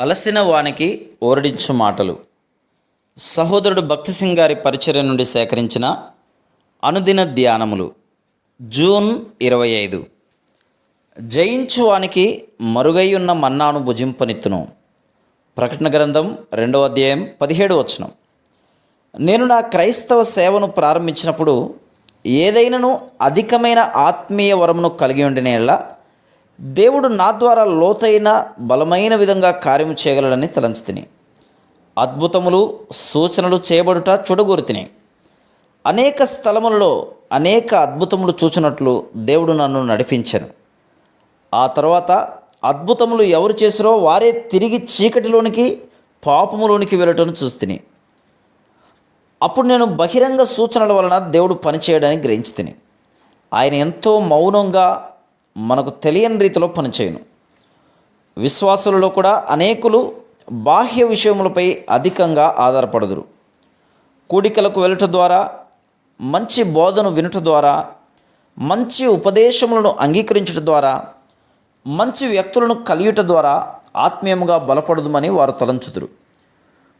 అలసిన వానికి ఓరడించు మాటలు. సహోదరుడు భక్తి సింగ్ గారి పరిచర్య నుండి సేకరించిన అనుదిన ధ్యానములు. జూన్ ఇరవై ఐదు. జయించు వానికి మరుగై ఉన్న మన్నాను భుజింపనిత్తును. ప్రకటన గ్రంథం రెండవ అధ్యాయం పదిహేడు వచనం. నేను నా క్రైస్తవ సేవను ప్రారంభించినప్పుడు ఏదైనాను అధికమైన ఆత్మీయ వరమును కలిగి ఉండినేలా దేవుడు నా ద్వారా లోతైన బలమైన విధంగా కార్యము చేయగలడని తలంచుతిని అద్భుతములు సూచనలు చేయబడుట చూడగోరుతిని అనేక స్థలములలో అనేక అద్భుతములు చూచినట్లు దేవుడు నన్ను నడిపించాను. ఆ తర్వాత అద్భుతములు ఎవరు చేసిరో వారే తిరిగి చీకటిలోనికి పాపములోనికి వెళ్ళటం చూస్తుని అప్పుడు నేను బహిరంగ సూచనల వలన దేవుడు పనిచేయడానికి గ్రహించి తిని. ఆయన ఎంతో మౌనంగా మనకు తెలియని రీతిలో పనిచేయను. విశ్వాసులలో కూడా అనేకులు బాహ్య విషయములపై అధికంగా ఆధారపడదురు. కూడికలకు వెళ్ళట ద్వారా మంచి బోధను వినుట ద్వారా మంచి ఉపదేశములను అంగీకరించడం ద్వారా మంచి వ్యక్తులను కలియుట ద్వారా ఆత్మీయముగా బలపడదుమని వారు తలంచుదురు.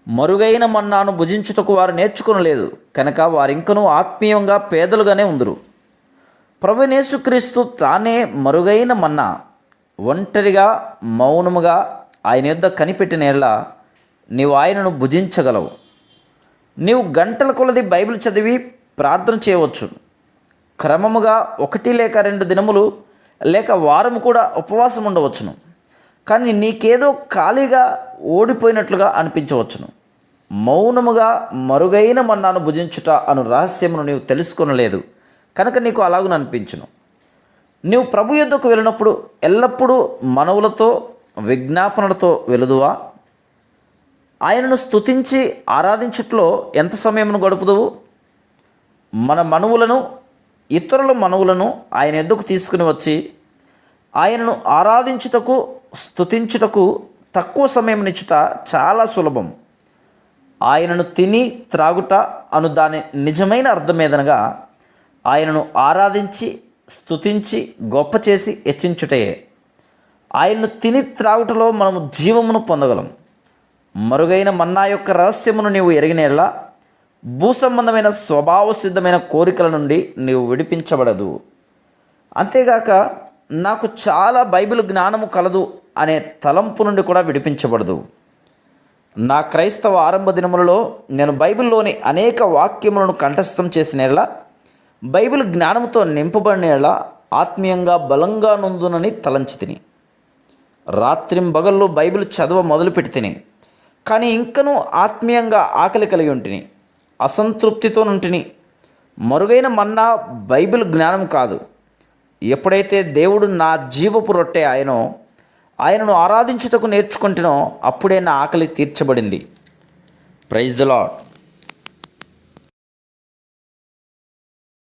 మరుగైన మన్నాను భుజించుటకు వారు నేర్చుకునలేదు కనుక వారింకనూ ఆత్మీయంగా పేదలుగానే ఉందరు. ప్రభునేసుక్రీస్తు తానే మరుగైన మన్నా ఒంటరిగా మౌనముగా ఆయన యొద్ద కనిపెట్టిన ఎలా నీవు ఆయనను భుజించగలవు. నీవు గంటల కొలది బైబిల్ చదివి ప్రార్థన చేయవచ్చు. క్రమముగా ఒకటి లేక రెండు దినములు లేక వారం కూడా ఉపవాసం ఉండవచ్చును. కానీ నీకేదో ఖాళీగా ఓడిపోయినట్లుగా అనిపించవచ్చును. మౌనముగా మరుగైన మన్నాను భుజించుట అను రహస్యమును నీవు తెలుసుకొనలేదు. కనుక నీకు అలాగున అనిపించును. నీవు ప్రభు యుద్ధకు వెళ్ళినప్పుడు ఎల్లప్పుడూ మనవులతో విజ్ఞాపనలతో వెలుదువా ఆయనను స్తుతించి ఆరాధించుట్లో ఎంత సమయమును గడుపుదువు? మన మనవులను ఇతరుల మనవులను ఆయన ఎద్దుకు తీసుకుని వచ్చి ఆయనను ఆరాధించుటకు స్తుతించుటకు తక్కువ సమయం నిచ్చుట చాలా సులభం. ఆయనను తిని త్రాగుట అను దాని నిజమైన అర్థమేదనగా ఆయనను ఆరాధించి స్తుతించి గొప్ప చేసి హెచ్చించుటయే. ఆయన్ను తిని త్రాగుటలో మనము జీవమును పొందగలం. మరుగైన మన్నా యొక్క రహస్యమును నీవు ఎరిగినేలా భూసంబంధమైన స్వభావ సిద్ధమైన కోరికల నుండి నీవు విడిపించబడదు. అంతేగాక నాకు చాలా బైబిల్ జ్ఞానము కలదు అనే తలంపు నుండి కూడా విడిపించబడదు. నా క్రైస్తవ ఆరంభ దినములలో నేను బైబిల్లోని అనేక వాక్యములను కంఠస్థం చేసినేలా బైబిల్ జ్ఞానంతో నింపబడినలా ఆత్మీయంగా బలంగా నుందునని తలంచి తిని. రాత్రింబగళ్ళు బైబిల్ చదవ మొదలుపెట్టి తిని. కానీ ఇంకనూ ఆత్మీయంగా ఆకలి కలిగి ఉంటిని. అసంతృప్తితో నుంటిని. మరుగైన మన్నా బైబిల్ జ్ఞానం కాదు. ఎప్పుడైతే దేవుడు నా జీవపు రొట్టె ఆయనో ఆయనను ఆరాధించుటకు నేర్చుకుంటునో అప్పుడే నా ఆకలి తీర్చబడింది. Praise the lord